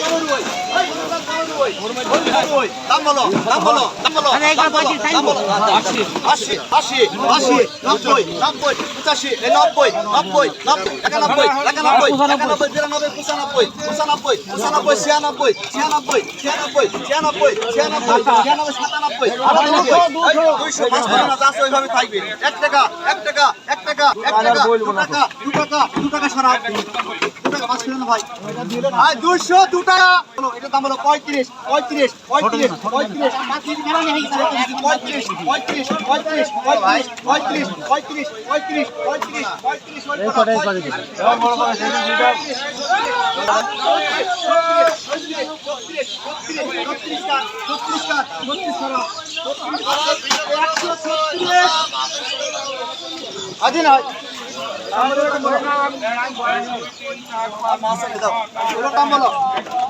power wise. থাকবে এক টাকা এক টাকা এক টাকা এক টাকা দু টাকা পাঁচ ভাই দুশো দাম হলো পঁয়ত্রিশ পঁয়ত্রিশ পঁয়ত্রিশ পঁয়ত্রিশ পঁয়ত্রিশ পঁয়ত্রিশ পঁয়ত্রিশ। পঁয়ত্রিশ পঁয়ত্রিশ পঁয়ত্রিশ পঁয়ত্রিশ পঁয়ত্রিশ পঁয়ত্রিশ। আদি নয় দাম বলো বলো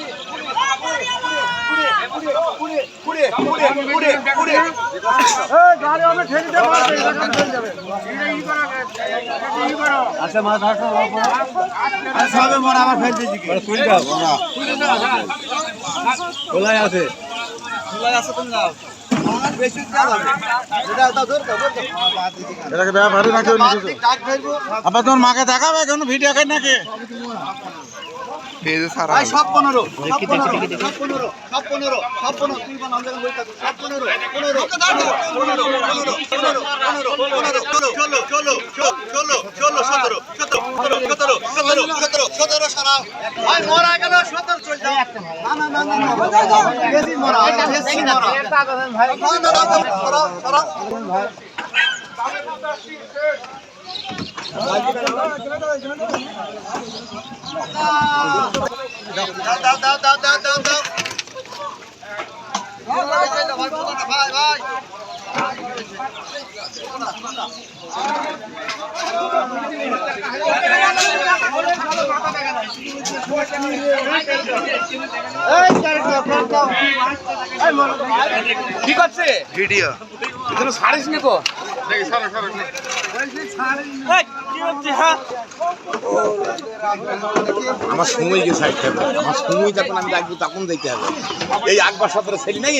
খোলাই আছে আবার তোমার মাকে দেখাবে কেন ভিডিও খাই নাকি? পেজে সারা ভাই সব 15 সব 15 সব 15 সব 15 সব 15 তুই বানাও যেন বই থাকো সব 15 15 15 15 15 চলো চলো চলো চলো 17 17 17 17 17 17 সারা ভাই মরা গেল 17 চল যাও না না না না বেশি মরা বেশি মরা ভাই না না সারা সারা ভাই দাও দাও দাও দাও দাও দাও ভাই ভাই কি করছে? ভিডিও। সারিস নি আমার সময় গেছে আমার সময় যখন আমি ডাকবো তখন দেখতে হবে এই একবার সতেরো ছেলে নেই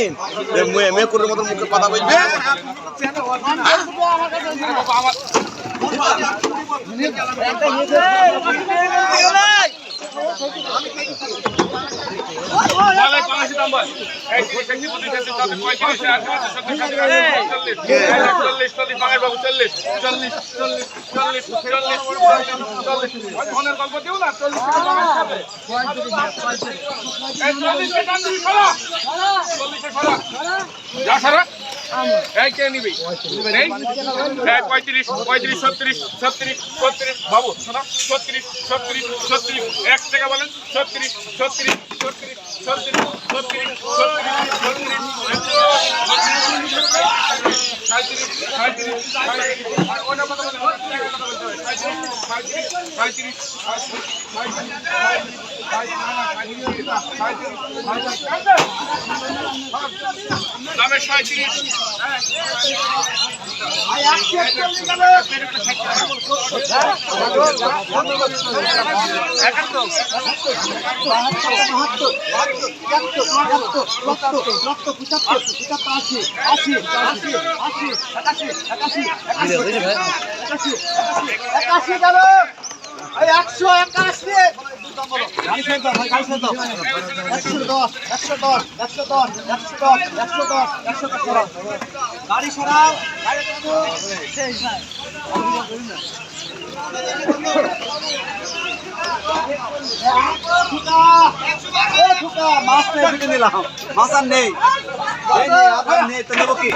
মেয়ে করে মতো মুখে কথা বলবে গল্প দিও না চল্লিশ চল্লিশে সরা চল্লিশে সরা যা সরা পঁয়ত্রিশ পঁয়ত্রিশ ছত্রিশ ছত্রিশ ছত্রিশ বাবু শোনো ছত্রিশ ছত্রিশ ছত্রিশ এক টাকা বলেন ছত্রিশ ছত্রিশ ছত্রিশ ছত্রিশ ছত্রিশ ছত্রিশ ছত্রিশ একাশি একাশি একাশি একাশি একাশি গেল একশো একাশি একশো দশ একশো দশ একশো দশ একশো দশ একশো দশ একশো দশ সরাও গাড়ি সরাও নিলাম মাছ আর নেই নেই তো নেব কি